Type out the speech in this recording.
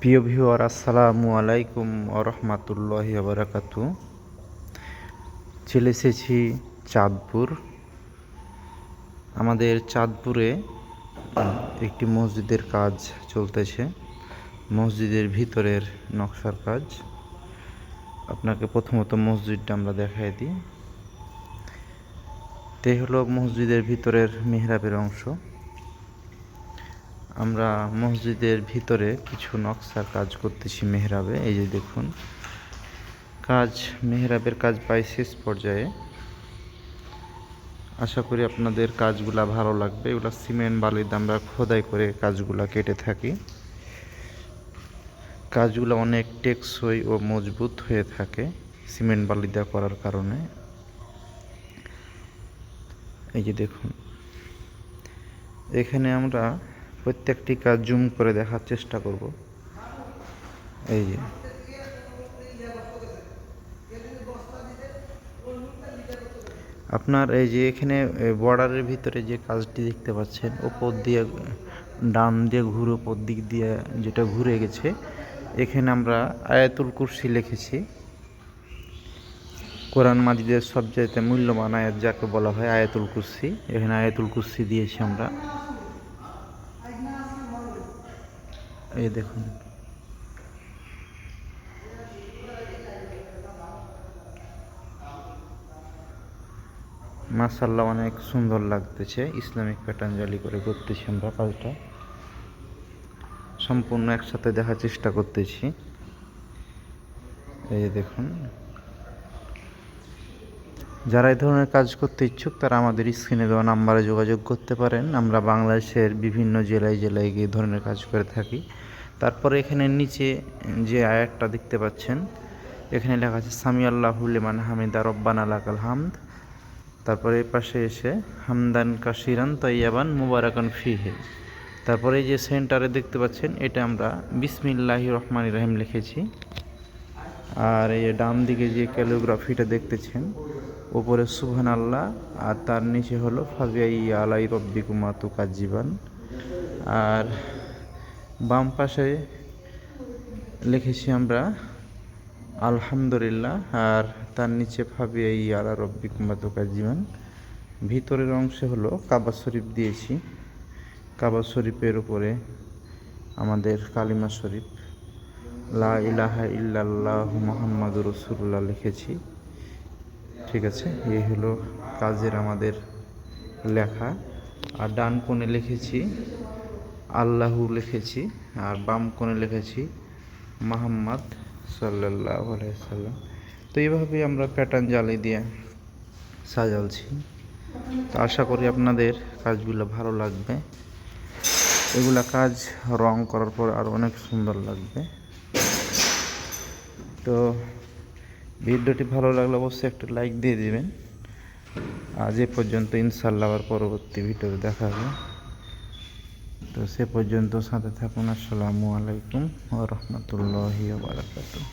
প্রিয় ভিউয়ার, আসসালামু আলাইকুম রহমাতুল্লাহি বারাকাতু। চলে এসেছি চাঁদপুর। আমাদের চাঁদপুরে একটি মসজিদের কাজ চলতেছে। মসজিদের ভিতরের নকশার কাজ। আপনাকে প্রথমত মসজিদটা আমরা দেখাই দিই। তে হলো মসজিদের ভিতরের মেহরাবের অংশ। আমরা মসজিদের ভিতরে কিছু নকশার কাজ করতেছি মেহরাবে, এই যে দেখুন। কাজ, মেহরাবের কাজ পাই শেষ পর্যায়ে। আশা করি আপনাদের কাজগুলা ভালো লাগবে। এগুলো সিমেন্ট বালিতে আমরা খোদাই করে কাজগুলা কেটে থাকি। কাজগুলো অনেক টেকসই ও মজবুত হয়ে থাকে সিমেন্ট, বালি দেওয়া করার কারণে। এই যে দেখুন। এখানে আমরা প্রত্যেকটি কাজ জুম করে দেখার চেষ্টা করব। এই যে। আপনার এই যে এখানে বর্ডারের ভিতরে যে কাজটি দেখতে পাচ্ছেন, ওপর দিয়ে, ডান দিয়ে ঘুরে, ওপর দিক দিয়ে যেটা ঘুরে গেছে, এখানে আমরা আয়াতুল কুরসি লিখেছি। কোরআন মাজিদের সবচাইতে মূল্যবান আয়াত যাকে বলা হয় আয়াতুল কুরসি, এখানে আয়াতুল কুরসি দিয়েছি আমরা। এই দেখুন। মাসাল্লাহ অনেক সুন্দর লাগতেছে। ইসলামিক প্যাটার্ন জালি করে করতেছি আমরা কাজটা সম্পূর্ণ একসাথে দেখার চেষ্টা করতেছি। এই দেখুন। যারা এই ধরনের কাজ করতে ইচ্ছুক, তারা আমাদের স্ক্রিনে দেওয়া নাম্বারে যোগাযোগ করতে পারেন। আমরা বাংলাদেশের বিভিন্ন জেলায় জেলায় গিয়ে ধরনের কাজ করে থাকি। তারপরে এখানে নিচে যে আয়াতটা দেখতে পাচ্ছেন, এখানে লেখা আছে সামি আল্লাহ লেমান হামিদা রব্বান আলাকাল হামদ। তারপরে পাশে এসে, হামদান কাশিরান তৈয়াবান মুবারাকান ফিহে। তারপরে যে সেন্টারে দেখতে পাচ্ছেন, এটা আমরা বিসমিল্লাহি রহমান রাহিম লিখেছি। আর এই ডান দিকে যে ক্যালিওগ্রাফিটা দেখতেছেন ওপরে সুবহান আল্লাহ আর তার নিচে হলো ফাবিয়াই আলাই রব্বিকুমা তুকাজিবান আর বাম পাশে লিখেছি আমরা, আলহামদুলিল্লাহ, আর তার নিচে ফাবিয়াই আলা রব্বিকুমা তুকাজিবান ভিতরের অংশে হলো, কাবা শরীফ দিয়েছি। কাবা শরীফের উপরে আমাদের কালিমা শরীফ। লা ইলাহা ইল্লাল্লাহ মোহাম্মদ রসুল্লাহ লিখেছি। ঠিক আছে, এই হলো কাজের আমাদের লেখা। আর ডান কোণে লিখেছি, আল্লাহু লিখেছি, আর বাম কোণে লিখেছি, মাহাম্মদ সাল্লাহ সাল্লাম। তো এইভাবেই আমরা প্যাটার্ন জ্বালি দিয়ে সাজালছি। তো আশা করি আপনাদের কাজগুলো ভালো লাগবে। এগুলা কাজ রং করার পর আরও অনেক সুন্দর লাগবে। তো ভিডিওটি ভালো লাগলে অবশ্যই একটা লাইক দিয়ে দেবেন। আজ এ পর্যন্ত ইনশাল্লাহ আবার পরবর্তী ভিডিও দেখা হবে। তো সে পর্যন্ত সাথে থাকুন। আসসালামু আলাইকুম ও রহমতুল্লাহি বারাকাতুহ।